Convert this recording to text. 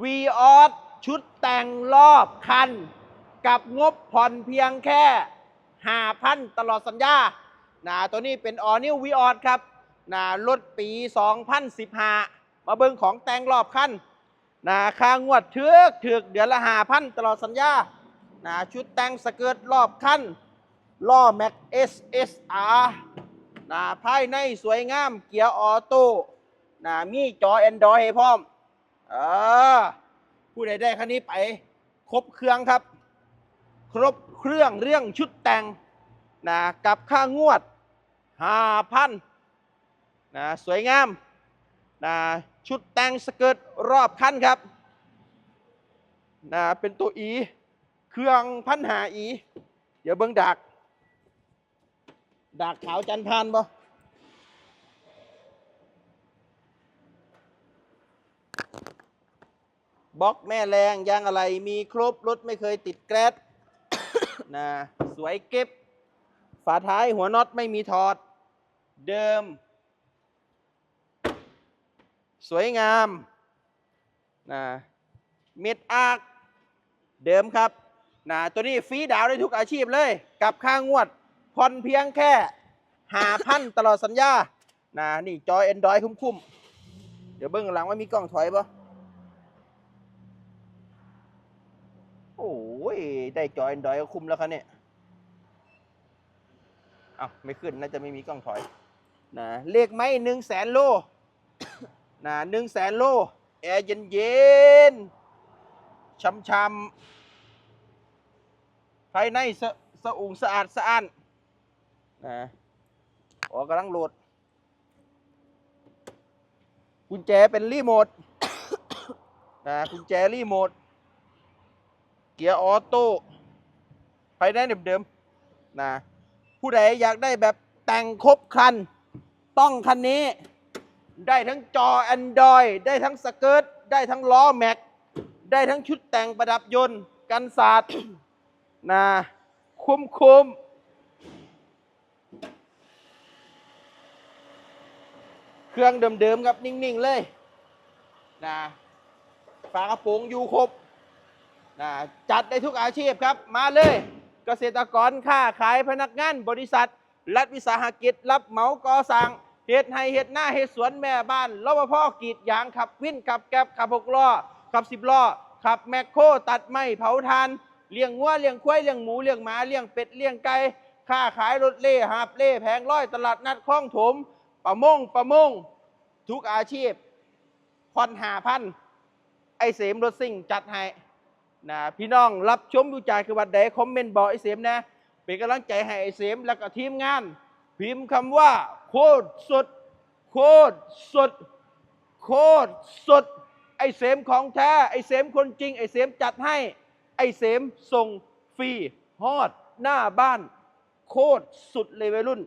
วีออสชุดแต่งรอบคัน กับงบผ่อนเพียงแค่ห้าพันตลอดสัญญานะตัวนี้เป็นออนิววีออสครับนะรถปี 2015 มาเบิ่งของแต่งรอบคันนะค่างวดเถือกเถือกเดือนละห้าพันตลอดสัญญานะชุดแต่งสเกิร์ตรอบคันล้อแม็ก SSR นะภายในสวยงามเกียร์ออโต้นะมีจอ Android ให้พร้อม ออผู้ใดได้คันนี้ไป ครบเครื่องครับ ครบเครื่องเรื่องชุดแต่งนะกับค่างวดห้าพันนะสวยงามนะชุดแต่งสเกิร์ตรอบคันครับนะเป็นตัวอี เครื่องพันหาอี เดี๋ยวเบิ้งดักดักขาวจันทานบ่ บล็อกแม่แรงยางอะไรมีครบรถไม่เคยติดแกรดนะสวยเก็บ ฝาท้ายหัวน็อตไม่มีถอด เดิม สวยงามนะเม็ดอาร์คเดิมครับนะตัวนี้ฟรีดาวได้ทุกอาชีพเลย กับค่างวดผ่อนเพียงแค่หาพันตลอดสัญญานะนี่จอ Android คุ้มๆ เดี๋ยวเบิ้งหลังว่ามีกล้องถอยปะ โอ้ย ได้จอยดอยก็คุ้มแล้วครับเนี่ยเอาไม่ขึ้นน่าจะไม่มีกล้องถอยนะเลขไม้หนึ่งแสนโลนะหนึ่งแสนโลแอร์เย็นเย็นๆช่ำชำภายในสะสะอุงสะอาดสะอ้านนะอ๋อกำลังโหลดกุญแจเป็นรีโมทนะกุญแจรีโมท กียร์ออโต้ภายในเดิมๆนะผู้ใดอยากได้แบบแต่งครบครัน ต้องคันนี้ ได้ทั้งจอ Android ได้ทั้งสเกิร์ตได้ทั้งล้อแม็ก ได้ทั้งชุดแต่งประดับยนต์ กันศาสตร์นะคุ้มคุ้มเครื่องเดิมๆครับนิ่ง ๆ เลยนะฝากระโปรงอยู่ครบ นะจัดได้ทุกอาชีพครับ มาเลย เกษตรกรค้าขายพนักงานบริษัท รัฐวิสาหกิจ รับเหมาก่อสร้างเฮ็ดให้เฮ็ดหน้าเฮ็ดสวนแม่บ้านรปภกรีดยางขับวิ่นขับแก๊บขับหกล้อขับสิบล้อขับแมคโครตัดไม้เผาทานเลี้ยงวัวเลี้ยงควายเลี้ยงหมูเลี้ยงหมาเลี้ยงเป็ดเลี้ยงไก่ค้าขายรถเล่หาบเล่แผงร้อยตลาดนัดคลองถม ประมงประมง ทุกอาชีพผ่อนหาพันไอเสมรถซิ่งจัดให้ นะพี่น้องรับชมอยู่จากจังหวัดใดคอมเมนต์บอกไอเสียมนะเป็นกำลังใจให้ไอเสียมแล้วก็ทีมงาน พิมพ์คำว่า โคตรสด โคตรสด โคตรสด ไอเสียมของแท้ไอเสียมคนจริง ไอเสียมจัดให้ ไอเสียมส่งฟรีฮอดหน้าบ้าน โคตรสุดเลยวัยรุ่น